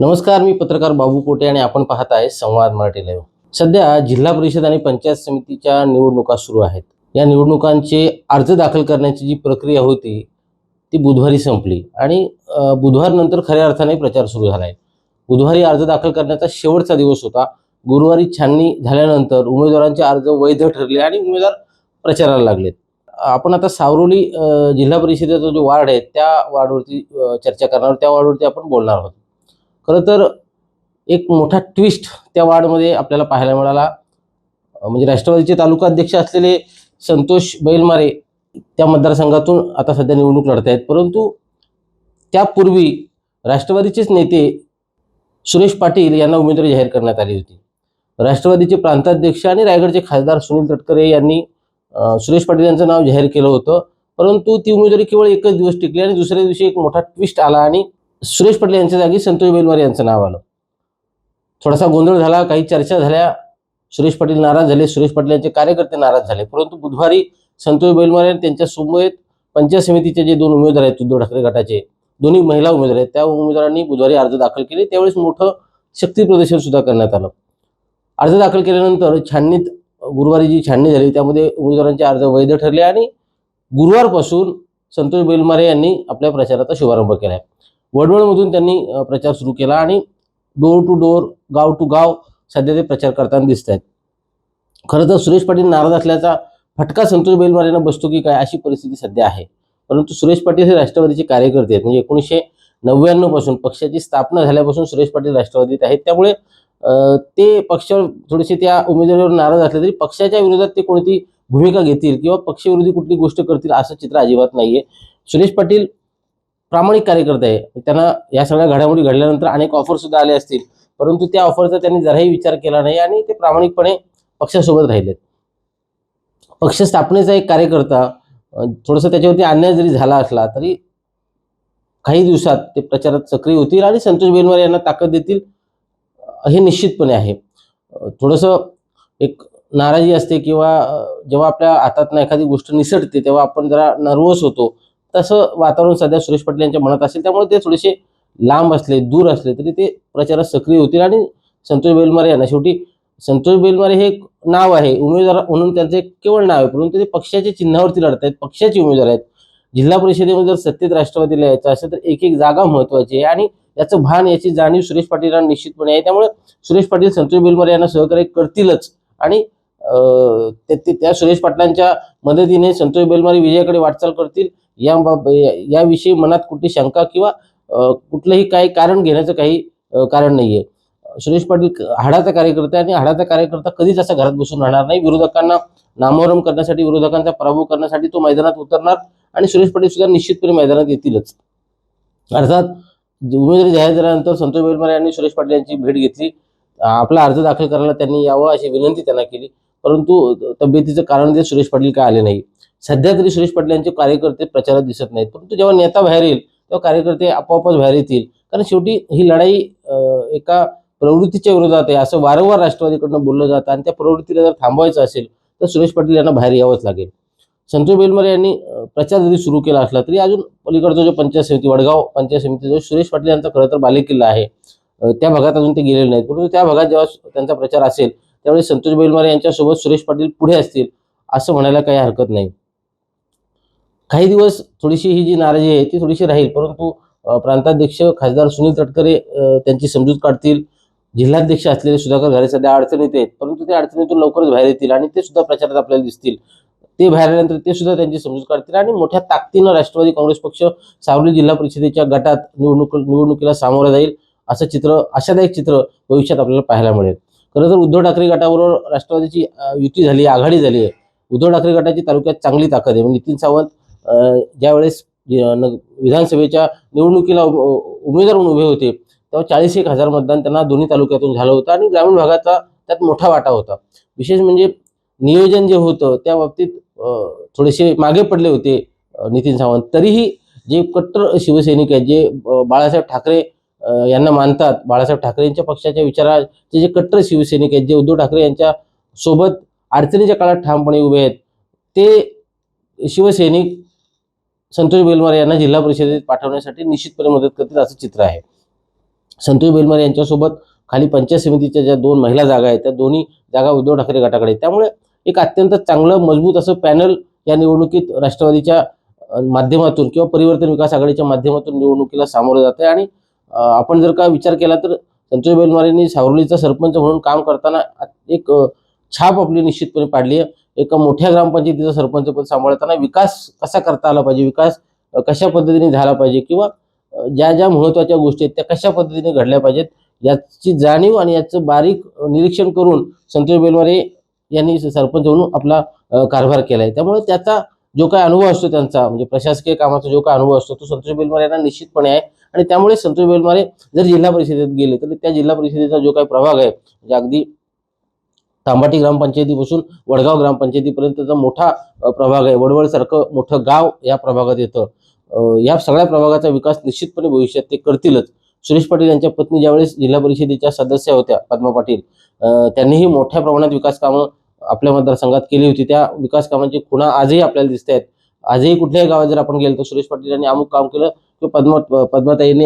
नमस्कार मी पत्रकार बाबू पोटे आणि आपण पाहत आहे संवाद मराठी लाईव्ह सध्या जिल्हा परिषद आणि पंचायत समितीच्या निवडणुका सुरू आहेत. या निवडणुकांचे अर्ज दाखल करण्याची जी प्रक्रिया होती ती बुधवारी संपली आणि बुधवारनंतर खऱ्या अर्थाने प्रचार सुरू झाला आहे बुधवारी अर्ज दाखल करण्याचा शेवटचा दिवस होता. गुरुवारी छाननी झाल्यानंतर उमेदवारांचे अर्ज वैध ठरले आणि उमेदवार प्रचाराला लागलेत. आपण आता सावरोली जिल्हा परिषदेचा जो वार्ड आहे त्या वार्डवरती चर्चा करणार त्या वार्डवरती आपण बोलणार आहोत. खरं तर एक मोठा ट्विस्ट त्या वार्डमध्ये आपल्याला पाहायला मिळाला. म्हणजे राष्ट्रवादीचे तालुका अध्यक्ष असलेले संतोष बैलमारे त्या मतदारसंघातून आता सध्या निवडणूक लढत आहेत. परंतु त्यापूर्वी राष्ट्रवादीचेच नेते सुरेश पाटील यांना उमेदवारी जाहीर करण्यात आली होती. राष्ट्रवादीचे प्रांताध्यक्ष आणि रायगडचे खासदार सुनील तटकरे यांनी सुरेश पाटील यांचं नाव जाहीर केलं होतं. परंतु ती उमेदवारी केवळ एकच दिवस टिकली आणि दुसऱ्या दिवशी एक मोठा ट्विस्ट आला आणि सुरेश पटेल यांच्या जागी संतोष बेलमारे यांचं नाव आलं. थोडासा गोंधळ झाला काही चर्चा झाल्या. सुरेश पाटील नाराज झाले. सुरेश पाटील यांचे कार्यकर्ते नाराज झाले. परंतु बुधवारी संतोष बेलमारे त्यांच्या समवेत पंचायत समितीचे जे दोन उमेदवार आहेत उद्धव ठाकरे गटाचे दोन्ही महिला उमेदवार आहेत. त्या उमेदवारांनी बुधवारी अर्ज दाखल केले. त्यावेळेस मोठं शक्ती प्रदर्शन सुद्धा करण्यात आलं. अर्ज दाखल केल्यानंतर छाननीत गुरुवारी जी छाननी झाली त्यामध्ये उमेदवारांचे अर्ज वैध ठरले आणि गुरुवारपासून संतोष बेलमारे यांनी आपल्या प्रचाराचा शुभारंभ केला आहे वडवळमधून त्यांनी प्रचार सुरू केला आणि डोर टू डोर गाव टू गाव सध्या ते प्रचार करताना दिसत आहेत खरं तर सुरेश पाटील नाराज असल्याचा फटका संतोष बेलमारे यांना बसतो की काय अशी परिस्थिती सध्या आहे. परंतु सुरेश पाटील हे राष्ट्रवादीचे कार्यकर्ते आहेत. म्हणजे एकोणीसशे नव्याण्णवपासून पक्षाची स्थापना झाल्यापासून सुरेश पाटील राष्ट्रवादीत आहेत. त्यामुळे ते पक्षावर थोडेसे त्या उमेदवारीवर नाराज असले तरी पक्षाच्या विरोधात ते कोणती भूमिका घेतील किंवा पक्षविरोधी कुठली गोष्ट करतील असं चित्र अजिबात नाहीये. सुरेश पाटील प्रामाणिक कार्यकर्ते आहे म्हणजे त्यांना या सगळ्या घडामोडी घडल्यानंतर अनेक ऑफर सुद्धा आले असतील. परंतु त्या ऑफरचा त्यांनी जराही विचार केला नाही आणि ते प्रामाणिकपणे पक्षासोबत राहिलेत. पक्ष स्थापनेचा एक कार्यकर्ता थोडंसं त्याच्यावरती अन्याय जरी झाला असला तरी काही दिवसात ते प्रचारात सक्रिय होतील आणि संतोष बेनवार यांना ताकद देतील हे निश्चितपणे आहे. थोडस थोडंसं एक नाराजी असते किंवा जेव्हा आपल्या हातातनं एखादी गोष्ट निसटते तेव्हा आपण जरा नर्वस होतो. तसं वातावरण सध्या सुरेश पाटील यांच्या मनात असेल त्यामुळे ते थोडेसे लांब असले दूर असले तरी ते प्रचारात सक्रिय होतील. आणि संतोष बेलमारे यांना शेवटी संतोष बेलमारे हे एक नाव आहे उमेदवार म्हणून त्यांचं एक केवळ नाव आहे परंतु ते पक्षाच्या चिन्हावरती लढत आहेत पक्षाचे उमेदवार आहेत. जिल्हा परिषदेमध्ये जर सत्तेत राष्ट्रवादीला यायचं असेल तर एक एक जागा महत्वाची आहे आणि याचं भान याची जाणीव सुरेश पाटील यांना निश्चितपणे आहे. त्यामुळे सुरेश पाटील संतोष बेलमारे यांना सहकार्य करतीलच. आणि ते- ते- त्या सुरेश पाटलांच्या मदतीने संतोष बेलमारी विजयाकडे वाटचाल करतील. या याविषयी मनात कुठली शंका किंवा कुठलंही काही कारण घेण्याचं काही कारण नाहीये. सुरेश पाटील हाडाचा कार्यकर्ता आहे आणि हाडाचा कार्यकर्ता कधीच असा घरात बसून राहणार नाही. विरोधकांना नामोहरम करण्यासाठी विरोधकांचा पराभव करण्यासाठी तो मैदानात उतरणार आणि सुरेश पाटील सुद्धा निश्चितपणे मैदानात येतीलच. अर्थात उमेदवारी जाहीर झाल्यानंतर संतोष बेलमारे यांनी सुरेश पाटील यांची भेट घेतली. आपला अर्ज दाखल करायला त्यांनी यावं अशी विनंती त्यांना केली. परंतु तब्येतीचं कारण ते सुरेश पाटील काय आले नाही. सध्या तरी सुरेश पाटील यांचे कार्यकर्ते प्रचारात दिसत नाहीत. परंतु जेव्हा नेता बाहेर येईल तेव्हा कार्यकर्ते आपोआपच बाहेर येतील. कारण शेवटी ही लढाई एका प्रवृत्तीच्या विरोधात आहे. असं वारंवार राष्ट्रवादीकडनं बोललं जातं आणि त्या प्रवृत्तीला जर थांबवायचं असेल तर सुरेश पाटील यांना बाहेर यावंच लागेल. संतोष बेलमरे यांनी प्रचार जरी सुरू केला असला तरी अजून पलीकडचा जो पंचायत समिती वडगाव पंचायत समिती जो सुरेश पाटील यांचा खरं तर बालेकिल्ला आहे त्या भागात अजून ते गेलेले नाहीत. परंतु त्या भागात जेव्हा त्यांचा प्रचार असेल त्यावेळी संतोष बेलमारे यांच्यासोबत सुरेश पाटील पुढे असतील असं म्हणायला काही हरकत नाही. काही दिवस थोडीशी ही जी नाराजी आहे ती थोडीशी राहील परंतु प्रांताध्यक्ष खासदार सुनील तटकरे त्यांची समजूत काढतील. जिल्हाध्यक्ष असलेले सुधाकर घरे सध्या अडचणीत आहेत परंतु ते अडचणीतून लवकरच बाहेर येतील आणि ते सुद्धा प्रचारात आपल्याला दिसतील. ते बाहेर आल्यानंतर ते सुद्धा त्यांची समजूत काढतील आणि मोठ्या ताकदीनं राष्ट्रवादी काँग्रेस पक्ष सावली जिल्हा परिषदेच्या गटात निवडणूक निवडणुकीला सामोरं जाईल असं चित्र आशादायक चित्र भविष्यात आपल्याला पाहायला मिळेल. खरं तर उद्धव ठाकरे गटाबरोबर राष्ट्रवादीची युती झाली आहे आघाडी झाली आहे. उद्धव ठाकरे गटाची तालुक्यात चांगली ताकद आहे. नितीन सावंत ज्यावेळेस विधानसभेच्या निवडणुकीला उमेदवार म्हणून उभे होते तेव्हा चाळीस एक हजार मतदान त्यांना दोन्ही तालुक्यातून झालं होतं आणि ग्रामीण भागाचा त्यात मोठा वाटा होता. विशेष म्हणजे नियोजन जे होतं त्या बाबतीत थोडेसे मागे पडले होते नितीन सावंत. तरीही जे कट्टर शिवसैनिक आहेत जे बाळासाहेब ठाकरे यांना मानतात. बाळासाहेब ठाकरेंच्या पक्षाच्या विचाराचे जे कट्टर शिवसैनिक आहेत जे उद्धव ठाकरे यांच्या सोबत अडचणीच्या काळात ठामपणे उभे आहेत ते शिवसैनिक संतोष बेलमारे यांना जिल्हा परिषदेत पाठवण्यासाठी निश्चितपणे मदत करतील असं चित्र आहे. संतोष बेलमारे यांच्यासोबत खाली पंचायत समितीच्या ज्या दोन महिला जागा आहेत त्या दोन्ही जागा उद्धव ठाकरे गटाकडे आहेत. त्यामुळे एक अत्यंत चांगलं मजबूत असं पॅनल या निवडणुकीत राष्ट्रवादीच्या माध्यमातून किंवा परिवर्तन विकास आघाडीच्या माध्यमातून निवडणुकीला सामोरं जात आहे आणि आपण जर का विचार केला तर संतोष बेलमारेंनी सावरलीचा सरपंच म्हणून काम करताना एक छाप आपली निश्चितपणे पाडली आहे. एका मोठ्या ग्रामपंचायतीचं सरपंचपद सांभाळताना विकास कसा करता आला पाहिजे? विकास कशा पद्धतीने झाला पाहिजे? किंवा ज्या ज्या महत्त्वाच्या गोष्टी आहेत त्या कशा पद्धतीने घडल्या पाहिजेत? याची जाणीव आणि याचं बारीक निरीक्षण करून संतोष बेलवारे यांनी सरपंच म्हणून आपला कारभार केला आहे. त्यामुळे त्याचा जो काय अनुभव असतो त्यांचा म्हणजे प्रशासकीय कामाचा जो काय अनुभव असतो तो संतोष बेलमारे यांना निश्चितपणे आहे. आणि त्यामुळे संतोष बेलमारे जर जिल्हा परिषदेत गेले तर त्या जिल्हा परिषदेचा जो काही प्रभाग आहे म्हणजे अगदी तांबाटी ग्रामपंचायतीपासून वडगाव ग्रामपंचायतीपर्यंतचा मोठा प्रभाग आहे. वडवळसारखं मोठं गाव या प्रभागात येतं. या सगळ्या प्रभागाचा विकास निश्चितपणे भविष्यात ते करतीलच. सुरेश पाटील यांच्या पत्नी ज्यावेळेस जिल्हा परिषदेच्या सदस्य होत्या पद्मा पाटील त्यांनीही मोठ्या प्रमाणात विकास कामं आपल्या मतदारसंघात केली होती. त्या विकास कामांची खुणा आजही आपल्याला दिसत आहेत आजही कुठल्याही गावात जर आपण गेलो तर सुरेश पाटील यांनी अमुक काम केलं किंवा पद्मा पद्मताईंनी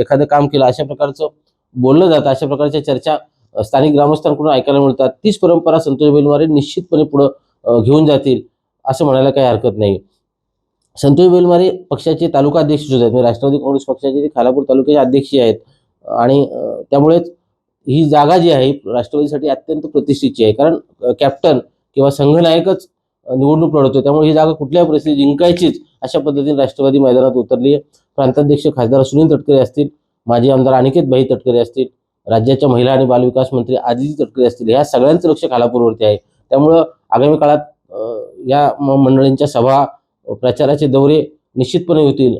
एखादं काम केलं अशा प्रकारचं बोललं जातं अशा प्रकारच्या चर्चा स्थानिक ग्रामस्थांकडून ऐकायला मिळतात. तीच परंपरा संतोष बेलवारे निश्चितपणे पुढं घेऊन जातील असं म्हणायला काही हरकत नाही. संतोष बेलमारे पक्षाचे तालुका अध्यक्ष सुद्धा आहेत. म्हणजे राष्ट्रवादी काँग्रेस पक्षाचे ते खालापूर तालुक्याचे अध्यक्ष आहेत. आणि त्यामुळेच ही जागा जी आहे राष्ट्रवादीसाठी अत्यंत प्रतिष्ठेची आहे. कारण कॅप्टन किंवा संघनायकच निवडणूक लढवतो त्यामुळे ही जागा कुठल्याही परिस्थितीत जिंकायचीच अशा पद्धतीने राष्ट्रवादी मैदानात उतरली. आहे प्रांताध्यक्ष खासदार सुनील तटकरे असतील माजी आमदार अनिकेत भाई तटकरे असतील राज्याच्या महिला आणि बालविकास मंत्री आदिती तटकरे असतील ह्या सगळ्यांचं लक्ष खालापूरवरती आहे. त्यामुळं आगामी काळात या मंडळींच्या सभा प्रचाराचे दौरे निश्चितपणे होतील.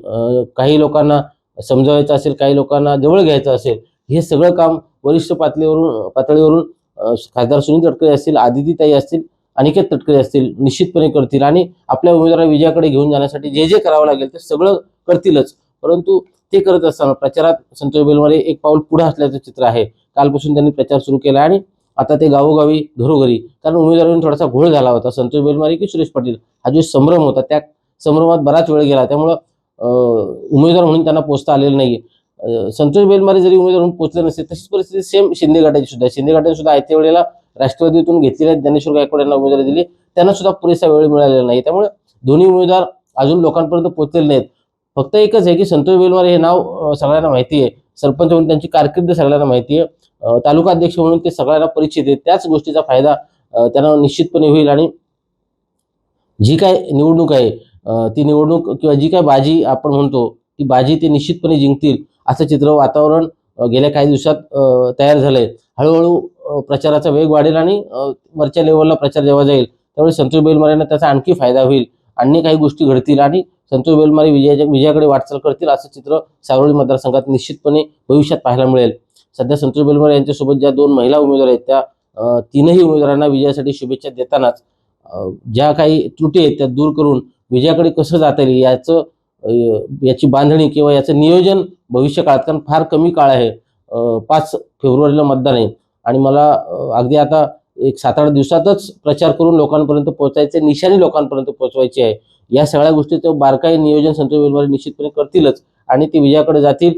काही लोकांना समजावायचं असेल काही लोकांना जवळ घ्यायचं असेल हे सगळं काम वरिष्ठ पातळीवरून पातळीवरून खासदार सुनील तटकरे असतील आदितीताई असतील अनिकेत तटकरे असतील निश्चितपणे करतील आणि आपल्या उमेदवारा विजयाकडे घेऊन जाण्यासाठी जे जे करावं लागेल ते सगळं करतीलच. परंतु ते करत असताना प्रचारात संतोष बेलमारे एक पाऊल पुढे असल्याचं चित्र आहे. कालपासून त्यांनी प्रचार सुरू केला आणि आता ते गावोगावी घरोघरी कारण उमेदवारांनी थोडासा घोळ झाला होता. संतोष बेलमारे की सुरेश पाटील हा जो संभ्रम होता त्या संभ्रमात बराच वेळ गेला. त्यामुळं उमेदवार म्हणून त्यांना पोचता आलेलं नाही संतोष बेलमारे जरी उमेदवार म्हणून पोचले नसते तशीच परिस्थिती सेम शिंदे गटाची सुद्धा शिंदे गटाने सुद्धा आयत्या वेळेला राष्ट्रवादीतून घेतलेल्या ज्ञानेश्वर गायकवाड यांना उमेदवारी दिली. त्यांना सुद्धा पुरेसा वेळ मिळालेला नाही. त्यामुळे दोन्ही उमेदवार अजून लोकांपर्यंत पोहोचलेले नाहीत. फक्त एकच आहे की संतोष बेलवार हे नाव सगळ्यांना माहिती आहे सरपंच म्हणून त्यांची कारकीर्द सगळ्यांना माहिती आहे तालुका अध्यक्ष म्हणून ते सगळ्यांना परिचित आहे त्याच गोष्टीचा फायदा त्यांना निश्चितपणे होईल आणि जी काय निवडणूक आहे ती निवडणूक किंवा जी काय बाजी आपण म्हणतो ती बाजी ते निश्चितपणे जिंकतील असं चित्र वातावरण गेल्या काही दिवसात तयार झालंय. हळूहळू प्रचाराचा वेग वाढेल आणि वरच्या लेवलला प्रचार जेव्हा जाईल त्यावेळी संतोष बेलमारेंना त्याचा आणखी फायदा होईल. अन्य काही गोष्टी घडतील आणि संतोष बेलमारे विजयाच्या विजयाकडे वाटचाल करतील असं चित्र सावरळी मतदारसंघात निश्चितपणे भविष्यात पाहायला मिळेल. सध्या संतोष बेलमारे यांच्यासोबत ज्या दोन महिला उमेदवार आहेत त्या तीनही उमेदवारांना विजयासाठी शुभेच्छा देतानाच ज्या काही त्रुटी आहेत त्या दूर करून विजयाकडे कसं जाता येईल याचं याची बांधणी किंवा याचं नियोजन भविष्य काळात कारण फार कमी काळ आहे. पाच फेब्रुवारीला मतदान आहे. आणि मला अगदी आता एक सात आठ दिवसातच प्रचार करून लोकांपर्यंत पोहोचायचे निशाणी लोकांपर्यंत पोहोचवायची आहे. या सगळ्या गोष्टीचं बारकाई नियोजन संतोष बेलवारे निश्चितपणे करतीलच. आणि ते विजयाकडे जातील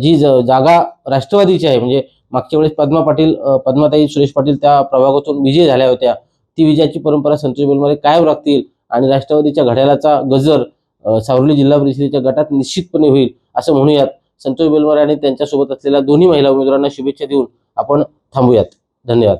जी ज- जागा राष्ट्रवादीची आहे म्हणजे मागच्या वेळेस पद्मा पाटील पद्माताई सुरेश पाटील त्या प्रभागातून विजय झाल्या होत्या. ती विजयाची परंपरा संतोष बेलमारे कायम राखतील आणि राष्ट्रवादीच्या घड्याळाचा गजर सावरली सावली जिल्हा परिषदेच्या गटात निश्चितपणे होईल असं म्हणूयात. संतोष बेलमारे आणि त्यांच्यासोबत असलेल्या दोन्ही महिला उमेदवारांना शुभेच्छा देऊन आपण थांबूयात. धन्यवाद.